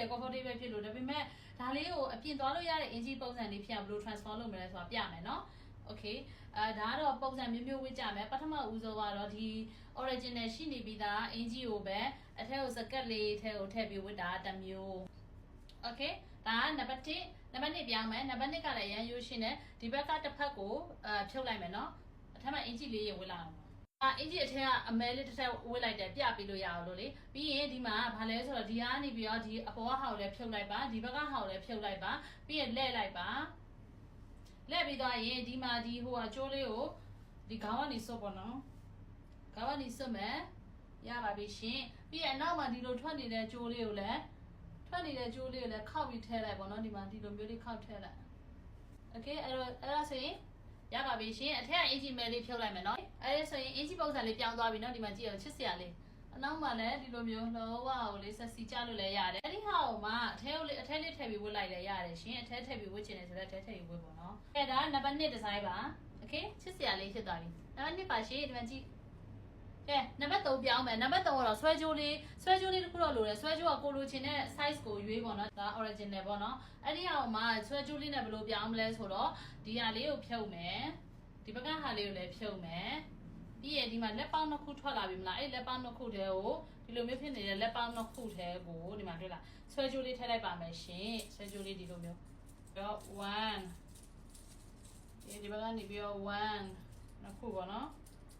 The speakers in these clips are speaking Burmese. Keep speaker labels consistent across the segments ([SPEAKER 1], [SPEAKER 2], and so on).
[SPEAKER 1] တယ် comfortable ဖြစ်လို့ဒါပေမဲ့ဒါလေးကိုအပြင်သွားလို့ရတဲ့အင်ဂျီပုံစံလေးဖြစ်အောင်ဘယ်လို transform လုပ်မလဲဆိုတာပြမယ်နော် okay အဲဒါကတော့ပုံစံမျိုးမျိုးဝစ်ကြမယ်ပထမဦးဆုံးကတော့ဒီ original ရှိနေပြီးသားအင်ဂျီကိုပဲအထက်ကိုစကတ်လေးထဲကိုထည့်ပြီးဝစ်တာတစ်မျိုး okay ဒါကနံပါတ်1နံပါတ်2ပြောင်းမယ်နံပါတ်2ကလည်းရန်ရိုးရှင်းတယ်ဒီဘက်ကတစ်ဖက်ကိုအဲဖြုတ်လိုက်မယ်နော်အထက်မှာအင်ဂျီလေးရေဝစ်လိုက်အောင် အာအင်ဂျီအထက်ကအမဲလေးတစ်ထက်ဝစ်လိုက်တယ်ပြပေးလို့ရအောင်လို့လေပြီးရင်ဒီမှာဘာလဲဆိုတော့ဒီကနေပြီးတော့ဒီအပေါ်ကဟာကိုလည်းဖြုတ်လိုက်ပါဒီဘက်ကဟာကိုလည်းဖြုတ်လိုက်ပါပြီးရင်လဲ့လိုက်ပါလဲ့ပြီးတော့ရင်ဒီမှာဒီဟိုကကျိုးလေးကိုဒီခေါင်းကနေစွတ်ပေါ့နော်ခေါင်းကနေစွတ်မယ်ရပါပြီရှင်ပြီးရင်အနောက်မှာဒီလိုထွက်နေတဲ့ကျိုးလေးကိုလည်း ထွက်နေတဲ့ကြိုးလေးကိုလည်းခောက်ပြီးထည့်လိုက်ပေါ့နော်ဒီမှာဒီလိုမျိုးလေးခောက်ထည့်လိုက်โอเคအဲ့တော့အဲ့ဒါဆိုရင်ရပါပြီရှင်အထက်ကအင်ဂျီမဲလေးဖြုတ်လိုက်မယ်နော်အဲ့ဒါဆိုရင်အင်ဂျီ ပုံစံလေးပြောင်းသွားပြီနော်ဒီမှာကြည့်အောင်ချစ်စရာလေးအနောက်မှာလည်းဒီလိုမျိုးလောဝကိုလေးဆက်စီကြလို့လည်းရတယ်အဲ့ဒီဟာကိုမှအထဲကိုလေးအထဲလေးထည့်ပြီးဝတ်လိုက်လည်းရတယ်ရှင်အထဲထည့်ပြီးဝတ်ချင်တယ်ဆိုတော့အထဲထည့်ပြီးဝတ်ပေါ့နော်အဲ့ဒါနံပါတ်1ဒီဇိုင်းပါโอเคချစ်စရာလေးဖြစ်သွားပြီနံပါတ်2ပါရှင်ဒီမှာကြည့် ကဲနံပါတ်3ပြောင်းမယ်နံပါတ်3ကတော့ဆွဲကြိုးလေးဆွဲကြိုးလေးတစ်ခုတော့လိုတယ်ဆွဲကြိုးကကိုလိုချင်တဲ့ size ကိုရွေးပေါ့နော်ဒါ original ပေါ့နော်အဲ့ဒီအောင်မှာဆွဲကြိုးလေးနဲ့ဘယ်လိုပြောင်းမလဲဆိုတော့ဒီဟာလေးကိုဖြုတ်မယ်ဒီဘက်ကဟာလေးကိုလည်းဖြုတ်မယ် ပြီးရင်ဒီမှာလက်ပေါင်းနှစ်ခုထွက်လာပြီမလားအဲ့လက်ပေါင်းနှစ်ခုတည်းကိုဒီလိုမျိုးဖြစ်နေတဲ့လက်ပေါင်းနှစ်ခုတည်းကိုဒီမှာတွေ့လားဆွဲကြိုးလေးထည့်လိုက်ပါမယ်ရှင်ဆွဲကြိုးလေးဒီလိုမျိုးပြီးတော့1ဒီဘက်ကနေပြီးတော့1နှစ်ခုပေါ့နော်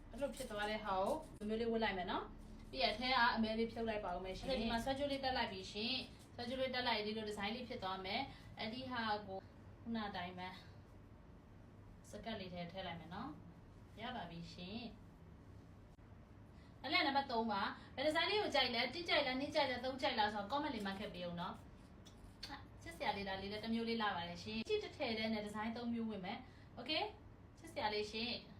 [SPEAKER 1] အဲ့လိုဖြစ်သွားတဲ့ဟာကိုအမျိုးလေးဝတ်လိုက်မယ်နော်ပြီးရအထဲကအမဲလေးဖြုတ်လိုက်ပါဦးမယ်ရှင်ဒီမှာဆွဲကြိုးလေးတက်လိုက်ပြီရှင်ဆွဲကြိုးလေးတက်လိုက်ဒီလိုဒီဇိုင်းလေးဖြစ်သွားမယ်အဲ့ဒီဟာကိုခုနအတိုင်းပဲစကတ်လေးထဲထည့်လိုက်မယ်နော်ရပါပြီရှင် ။အဲ့လက်နံပါတ်3ပါဘယ်ဒီဇိုင်းလေးကိုကြိုက်လဲတစ်ကြိုက်လားနှစ်ကြိုက်လားသုံးကြိုက်လားဆိုတော့ comment လေးမှတ်ခဲ့ပေးအောင်နော်။ချစ်စရာလေးဒါလေးလည်းတစ်မျိုးလေးလာပါတယ်ရှင်။ချစ်တစ်ထည်တဲ့နဲ့ဒီဇိုင်း၃မျိုးဝင်မယ်။ Okay ချစ်စရာလေးရှင်။